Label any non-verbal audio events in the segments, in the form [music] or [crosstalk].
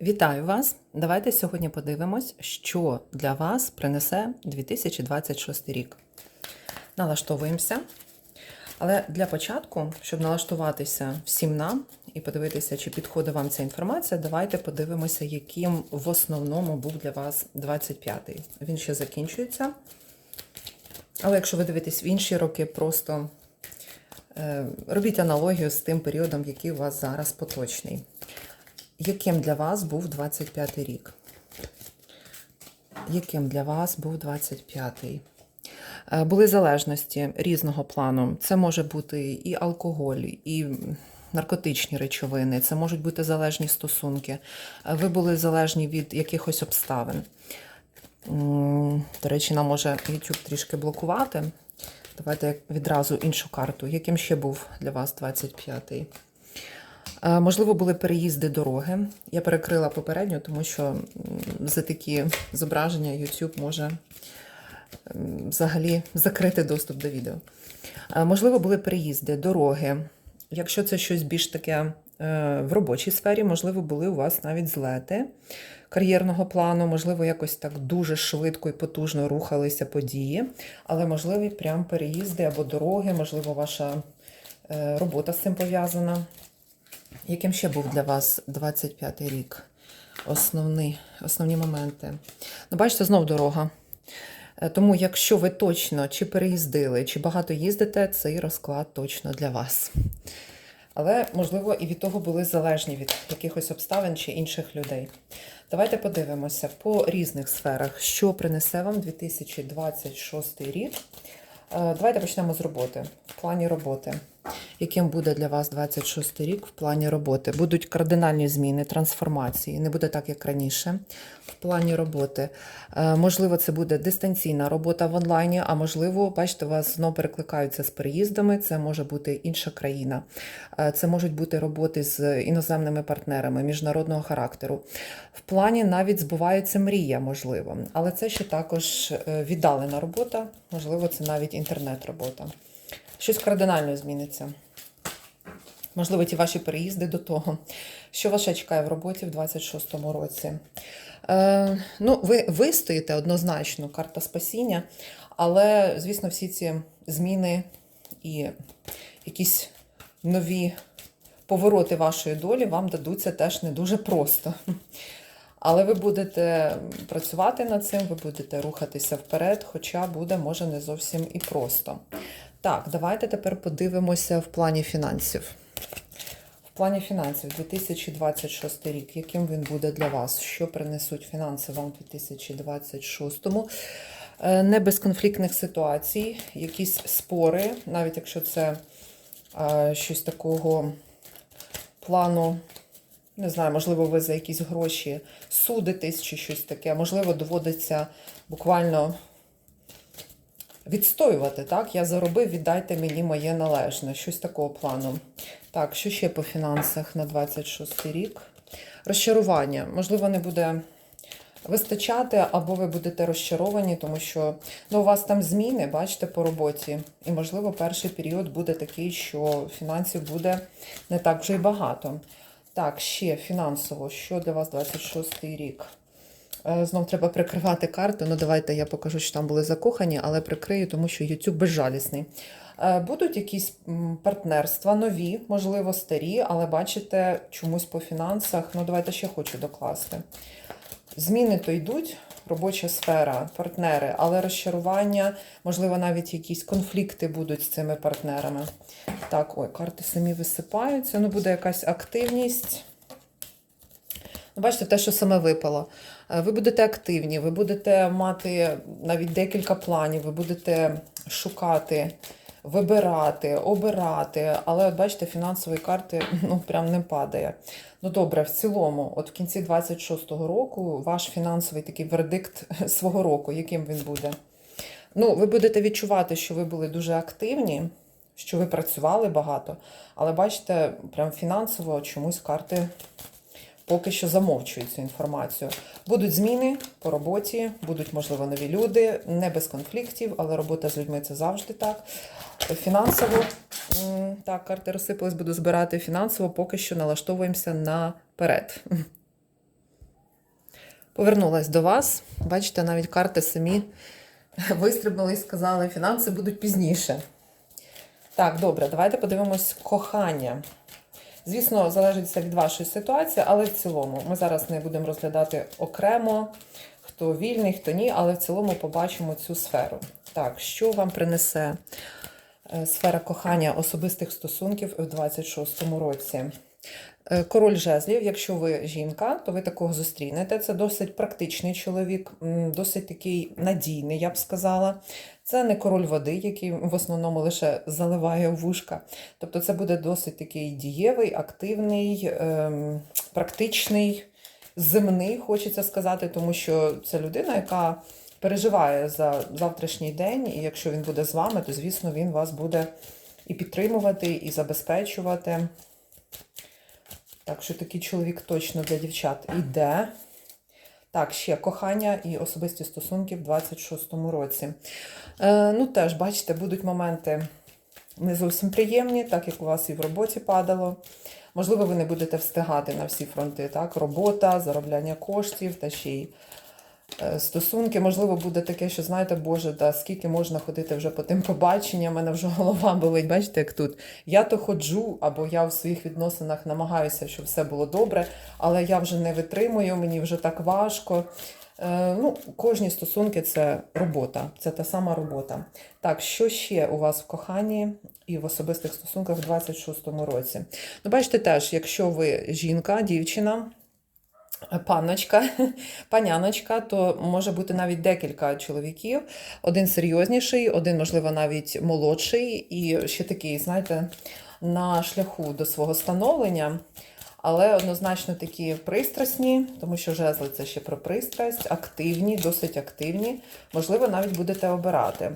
Вітаю вас! Давайте сьогодні подивимось, що для вас принесе 2026 рік. Налаштовуємося. Але для початку, щоб налаштуватися всім нам і подивитися, чи підходить вам ця інформація, давайте подивимося, яким в основному був для вас 25-й. Він ще закінчується. Але якщо ви дивитесь в інші роки, просто е, робіть аналогію з тим періодом, який у вас зараз поточний. Яким для вас був 25 й рік? Яким для вас був 25-й? Е, Були залежності різного плану. Це може бути і алкоголь, і наркотичні речовини, це можуть бути залежні стосунки. Е, Ви були залежні від якихось обставин. До речі, нам може YouTube трішки блокувати. Давайте відразу іншу карту. Яким ще був для вас 25-й? Е, Можливо, були переїзди дороги. Я перекрила попередньо, тому що за такі зображення YouTube може взагалі закрити доступ до відео. Е, Можливо, були переїзди, дороги. Якщо це щось більш таке е, в робочій сфері, можливо, були у вас навіть злети кар'єрного плану, можливо, якось так дуже швидко і потужно рухалися події, але можливі прям переїзди або дороги, можливо, ваша робота з цим пов'язана. Яким ще був для вас 25-й рік? Основні, основні моменти. Ну, бачите, знов дорога. Е, Тому, якщо ви точно чи переїздили, чи багато їздите, цей розклад точно для вас. Але, можливо, і від того були залежні від якихось обставин чи інших людей. Давайте подивимося по різних сферах, що принесе вам 2026 рік. Е, Давайте почнемо з роботи. В плані роботи. Яким буде для вас 26 рік в плані роботи? Будуть кардинальні зміни, трансформації. Не буде так, як раніше. В плані роботи. Е, Можливо, це буде дистанційна робота в онлайні, а можливо, бачите, вас знову перекликаються з переїздами. Це може бути інша країна. Е, Це можуть бути роботи з іноземними партнерами міжнародного характеру. В плані навіть збувається мрія, можливо. Але це ще також е, віддалена робота, можливо, це навіть інтернет-робота. Щось кардинально зміниться. Можливо, ті ваші переїзди до того. Що вас ще чекає в роботі в 26-му році? Е, ну, ви вистоїте однозначно, карта спасіння, але, звісно, всі ці зміни і якісь нові повороти вашої долі вам дадуться теж не дуже просто. Але ви будете працювати над цим, ви будете рухатися вперед, хоча буде, може, не зовсім і просто. Так, давайте тепер подивимося в плані фінансів. В плані фінансів 2026 рік, яким він буде для вас? Що принесуть фінанси вам у 2026-му? Е, Не без конфліктних ситуацій, якісь спори, навіть якщо це е, щось такого плану, не знаю, можливо, ви за якісь гроші судитесь чи щось таке, можливо, доводиться буквально відстоювати, так? Я заробив, віддайте мені моє належне. Щось такого плану. Так, що ще по фінансах на 26 рік? Розчарування. Можливо, не буде вистачати, або ви будете розчаровані, тому що ну, у вас там зміни, бачите, по роботі. І, можливо, перший період буде такий, що фінансів буде не так вже й багато. Так, ще фінансово, що для вас 26 рік? Е, Знов треба прикривати карту. Ну, давайте я покажу, що там були закохані, але прикрию, тому що YouTube безжалісний. Е, Будуть якісь партнерства нові, можливо, старі, але бачите, чомусь по фінансах. Ну, давайте ще хочу докласти. Зміни то йдуть, робоча сфера, партнери, але розчарування, можливо, навіть якісь конфлікти будуть з цими партнерами. Так, ой, карти самі висипаються. Ну, буде якась активність. Ну, бачите, те, що саме випало. Е, Ви будете активні, ви будете мати навіть декілька планів, ви будете шукати, вибирати, обирати. Але, от бачите, фінансової карти ну, прям не падає. Ну добре, в цілому, от в кінці 26-го року ваш фінансовий такий вердикт [laughs] свого року, яким він буде? Ну, ви будете відчувати, що ви були дуже активні, що ви працювали багато, але бачите, прям фінансово чомусь карти поки що замовчують цю інформацію. Будуть зміни по роботі, будуть, можливо, нові люди, не без конфліктів, але робота з людьми це завжди так. Фінансово, так, карти розсипались, буду збирати фінансово, поки що налаштовуємося наперед. Повернулась до вас. Бачите, навіть карти самі вистрибнули і сказали, фінанси будуть пізніше. Так, добре, давайте подивимось кохання. Звісно, залежить це від вашої ситуації, але в цілому ми зараз не будемо розглядати окремо, хто вільний, хто ні, але в цілому побачимо цю сферу. Так, що вам принесе е, сфера кохання особистих стосунків у 26-му році? Е, Король жезлів, якщо ви жінка, то ви такого зустрінете. Це досить практичний чоловік, досить такий надійний, я б сказала. Це не король води, який в основному лише заливає вушка. Тобто це буде досить такий дієвий, активний, ем, практичний, земний, хочеться сказати, тому що це людина, яка переживає за завтрашній день, і якщо він буде з вами, то звісно він вас буде і підтримувати, і забезпечувати. Так що такий чоловік точно для дівчат іде. Так, ще кохання і особисті стосунки в 26-му році. Е, ну, теж, бачите, будуть моменти не зовсім приємні, так як у вас і в роботі падало. Можливо, ви не будете встигати на всі фронти. Так? Робота, заробляння коштів та ще й стосунки. Можливо, буде таке, що знаєте, Боже, да скільки можна ходити вже по тим побаченням, у мене вже голова болить. Бачите, як тут. Я то ходжу, або я в своїх відносинах намагаюся, щоб все було добре, але я вже не витримую, мені вже так важко. Е, ну, кожні стосунки це робота, це та сама робота. Так, що ще у вас в коханні і в особистих стосунках в 26-му році? Ну, бачите, теж, якщо ви жінка, дівчина, панночка, [laughs] паняночка, то може бути навіть декілька чоловіків. Один серйозніший, один, можливо, навіть молодший, і ще такий, знаєте, на шляху до свого становлення. Але однозначно такі пристрасні, тому що жезли це ще про пристрасть, активні, досить активні. Можливо, навіть будете обирати.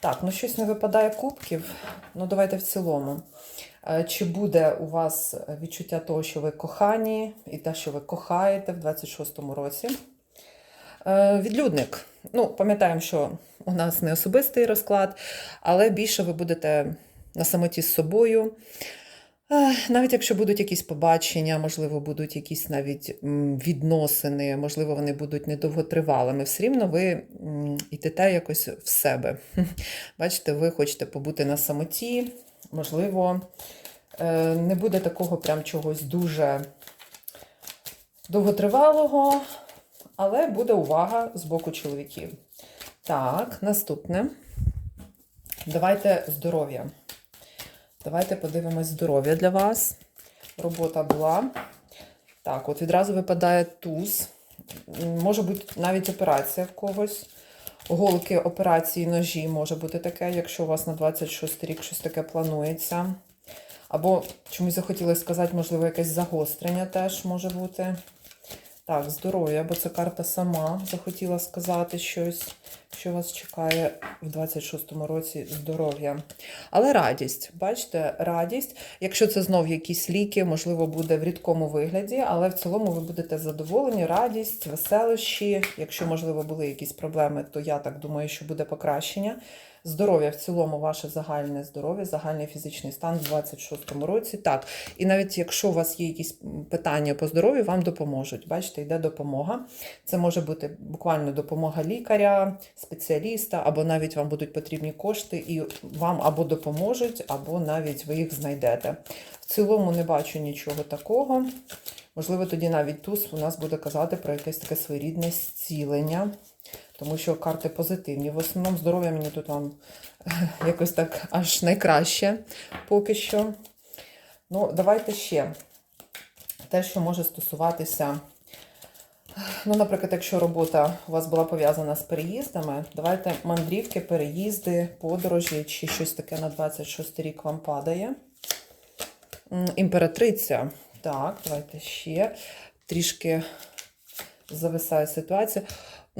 Так, ну щось не випадає кубків. Ну, давайте в цілому. Е, Чи буде у вас відчуття того, що ви кохані, і те, що ви кохаєте в 26-му році? Е, Відлюдник. Ну, пам'ятаємо, що у нас не особистий розклад, але більше ви будете на самоті з собою. Е, Навіть якщо будуть якісь побачення, можливо, будуть якісь навіть відносини, можливо, вони будуть недовготривалими, все рівно ви йдете якось в себе. [laughs] Бачите, ви хочете побути на самоті, можливо, е, не буде такого прям чогось дуже довготривалого, але буде увага з боку чоловіків. Так, наступне. Давайте здоров'я. Давайте подивимось здоров'я для вас. Робота була. Так, от відразу випадає туз. Може бути навіть операція в когось. Голки операції ножі може бути таке, якщо у вас на 26 рік щось таке планується. Або чомусь захотілося сказати, можливо, якесь загострення теж може бути. Так, здоров'я, бо це карта сама захотіла сказати щось, що вас чекає в 26-му році здоров'я. Але радість, бачите, радість. Якщо це знов якісь ліки, можливо, буде в рідкому вигляді, але в цілому ви будете задоволені, радість, веселощі. Якщо, можливо, були якісь проблеми, то я так думаю, що буде покращення. Здоров'я в цілому, ваше загальне здоров'я, загальний фізичний стан в 26-му році. Так, і навіть якщо у вас є якісь питання по здоров'ю, вам допоможуть. Бачите, йде допомога. Це може бути буквально допомога лікаря, спеціаліста, або навіть вам будуть потрібні кошти, і вам або допоможуть, або навіть ви їх знайдете. В цілому не бачу нічого такого. Можливо, тоді навіть туз у нас буде казати про якесь таке своєрідне зцілення. Тому що карти позитивні. В основному здоров'я мені тут вам [laughs] якось так аж найкраще поки що. Ну, давайте ще те, що може стосуватися. Ну, наприклад, якщо робота у вас була пов'язана з переїздами, давайте мандрівки, переїзди, подорожі чи щось таке на 26 рік вам падає. Імператриця. Так, давайте ще трішки зависає ситуація.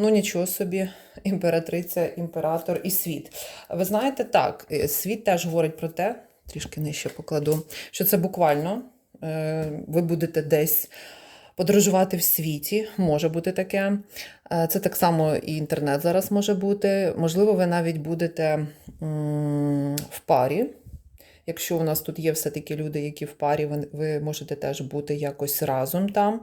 Ну, нічого собі, імператриця, імператор і світ. Ви знаєте, так, е, світ теж говорить про те, трішки нижче покладу, що це буквально е, ви будете десь подорожувати в світі, може бути таке. Е, Це так само і інтернет зараз може бути. Можливо, ви навіть будете в парі. Якщо у нас тут є все-таки люди, які в парі, ви, ви можете теж бути якось разом там.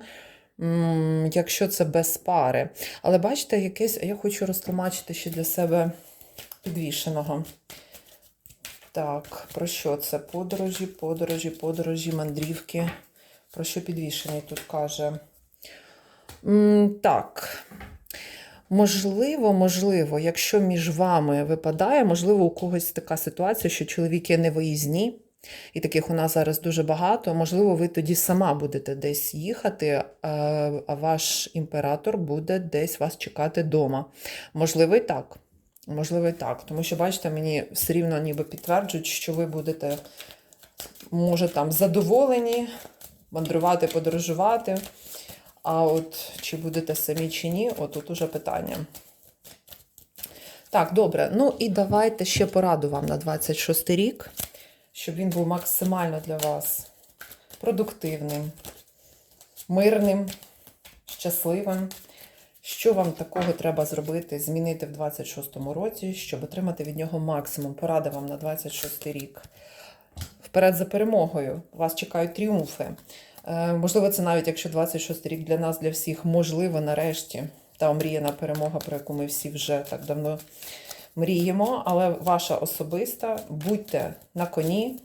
Якщо це без пари. Але бачите, якесь, я хочу розтлумачити ще для себе підвішеного. Так, про що це? Подорожі, подорожі, подорожі, мандрівки. Про що підвішений тут каже? Так. Можливо, можливо, якщо між вами випадає, можливо, у когось така ситуація, що чоловіки не виїзні, і таких у нас зараз дуже багато. Можливо, ви тоді сама будете десь їхати, е, а ваш імператор буде десь вас чекати вдома. Можливо, і так. Можливо, і так. Тому що, бачите, мені все рівно ніби підтверджують, що ви будете, може, там задоволені мандрувати, подорожувати. А от чи будете самі чи ні, от тут уже питання. Так, добре. Ну і давайте ще пораду вам на 26 рік, щоб він був максимально для вас продуктивним, мирним, щасливим. Що вам такого треба зробити, змінити в 26-му році, щоб отримати від нього максимум? Порада вам на 26 рік. Вперед за перемогою. Вас чекають тріумфи. Е, Можливо, це навіть якщо 26 рік для нас, для всіх, можливо, нарешті та омріяна перемога, про яку ми всі вже так давно мріємо. Але ваша особиста, будьте на коні,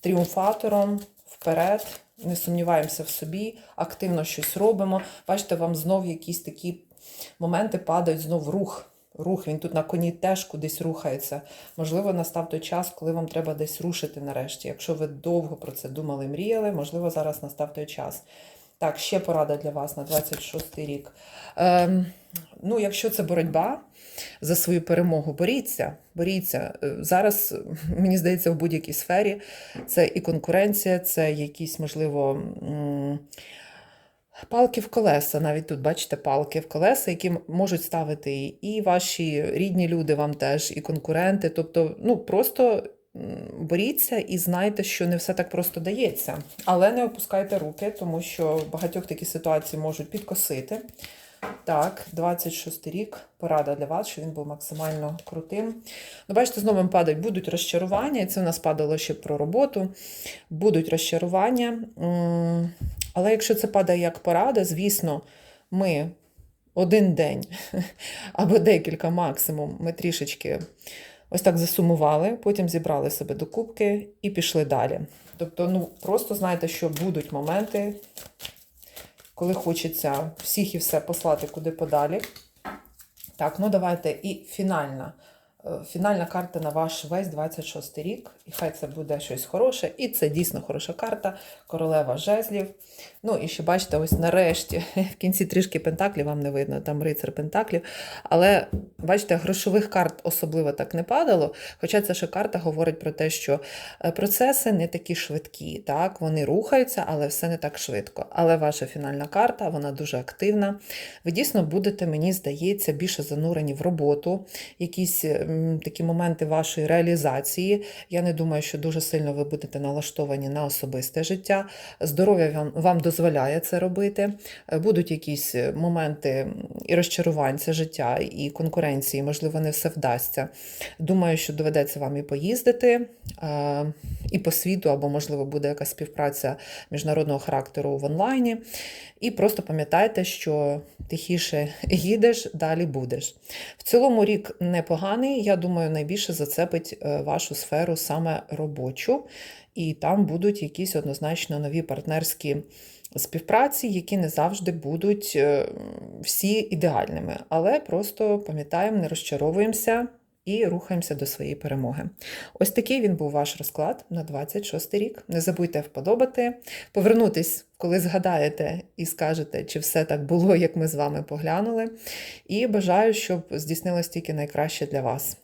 тріумфатором, вперед, не сумніваємося в собі, активно щось робимо. Бачите, вам знов якісь такі моменти падають знов рух. Рух, він тут на коні теж кудись рухається. Можливо, настав той час, коли вам треба десь рушити нарешті. Якщо ви довго про це думали, мріяли, можливо, зараз настав той час. Так, ще порада для вас на 26 рік. Ем, ну, якщо це боротьба за свою перемогу, боріться, боріться. Е, Зараз, [laughs] мені здається, в будь-якій сфері це і конкуренція, це якісь, можливо. Палки в колеса, навіть тут бачите палки в колеса, які можуть ставити і ваші рідні люди вам теж, і конкуренти. Тобто, ну просто боріться і знайте, що не все так просто дається. Але не опускайте руки, тому що багатьох такі ситуації можуть підкосити. Так, 26 рік. Порада для вас, що він був максимально крутим. Ну, бачите, знову вам падають, будуть розчарування. Це в нас падало ще про роботу. Будуть розчарування. Але якщо це падає як порада, звісно, ми один день [laughs] або декілька максимум, ми трішечки ось так засумували, потім зібрали себе до кубки і пішли далі. Тобто, ну просто знайте, що будуть моменти, коли хочеться всіх і все послати куди подалі. Так, ну давайте і фінальна. Е, Фінальна карта на ваш весь 26 рік. І хай це буде щось хороше. І це дійсно хороша карта. Королева жезлів. Ну і ще бачите, ось нарешті, [laughs] в кінці трішки пентаклів, вам не видно, там рицар пентаклів. Але бачите, грошових карт особливо так не падало. Хоча ця ще карта говорить про те, що е, процеси не такі швидкі. Так, вони рухаються, але все не так швидко. Але ваша фінальна карта, вона дуже активна. Ви дійсно будете, мені здається, більше занурені в роботу, якісь м, такі моменти вашої реалізації. Я не думаю, що дуже сильно ви будете налаштовані на особисте життя. Здоров'я вам, вам дозволяє це робити. Е, Будуть якісь моменти і розчарувань це життя, і конкуренції, можливо, не все вдасться. Думаю, що доведеться вам і поїздити, е, і по світу, або, можливо, буде якась співпраця міжнародного характеру в онлайні. І просто пам'ятайте, що тихіше [laughs] їдеш, далі будеш. В цілому рік непоганий, я думаю, найбільше зацепить е, вашу сферу саме робочу, і там будуть якісь однозначно нові партнерські співпраці, які не завжди будуть е, всі ідеальними. Але просто пам'ятаємо, не розчаровуємося. І рухаємося до своєї перемоги. Ось такий він був ваш розклад на 26 рік. Не забудьте вподобати, повернутись, коли згадаєте і скажете, чи все так було, як ми з вами поглянули. І бажаю, щоб здійснилось тільки найкраще для вас.